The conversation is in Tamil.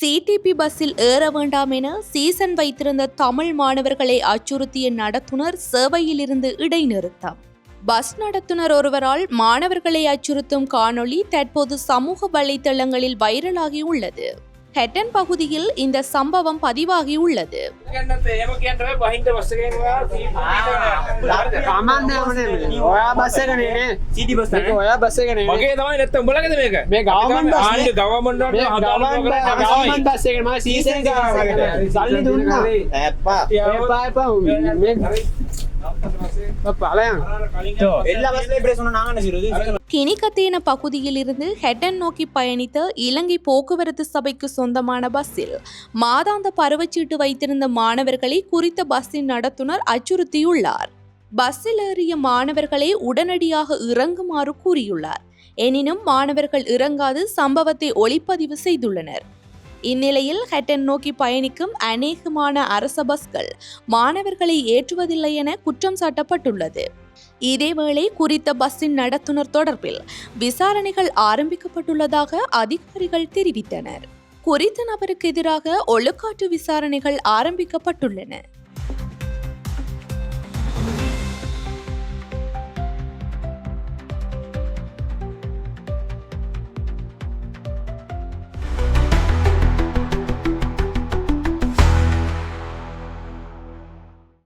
சிடிபி பஸ்ஸில் ஏற வேண்டாம் என சீசன் வைத்திருந்த தமிழ் மாணவர்களை அச்சுறுத்திய நடத்துனர் சேவையிலிருந்து இடைநிறுத்தம். பஸ் நடத்துனர் ஒருவரால் மாணவர்களை அச்சுறுத்தும் காணொளி தற்போது சமூக வலைதளங்களில் வைரலாகியுள்ளது ஹெட்டன் பகுதியில் இந்த சம்பவம் பதிவாகி உள்ளது கினிகத்தேன பகுதியில் இருந்து ஹெட்டன் நோக்கி பயணித்த இலங்கை போக்குவரத்து சபைக்கு சொந்தமான பஸ்ஸில் மாதாந்த பருவச்சீட்டு வைத்திருந்த மாணவர்களை குறித்த பஸ்ஸின் நடத்துனர் அச்சுறுத்தியுள்ளார். பஸ்ஸில் ஏறிய மாணவர்களை உடனடியாக இறங்குமாறு கூறியுள்ளார். எனினும் மாணவர்கள் இறங்காது சம்பவத்தை ஒளிப்பதிவு செய்துள்ளனர். இந்நிலையில் ஹெட்டன் நோக்கி பயணிக்கும் அநேகமான அரச பஸ்கள் மாணவர்களை ஏற்றுவதில்லை என குற்றம் சாட்டப்பட்டுள்ளது. இதேவேளை குறித்த பஸ்ஸின் நடத்துனர் தொடர்பில் விசாரணைகள் ஆரம்பிக்கப்பட்டுள்ளதாக அதிகாரிகள் தெரிவித்தனர். குறித்த நபருக்கு எதிராக ஒழுக்காற்று விசாரணைகள் ஆரம்பிக்கப்பட்டுள்ளன.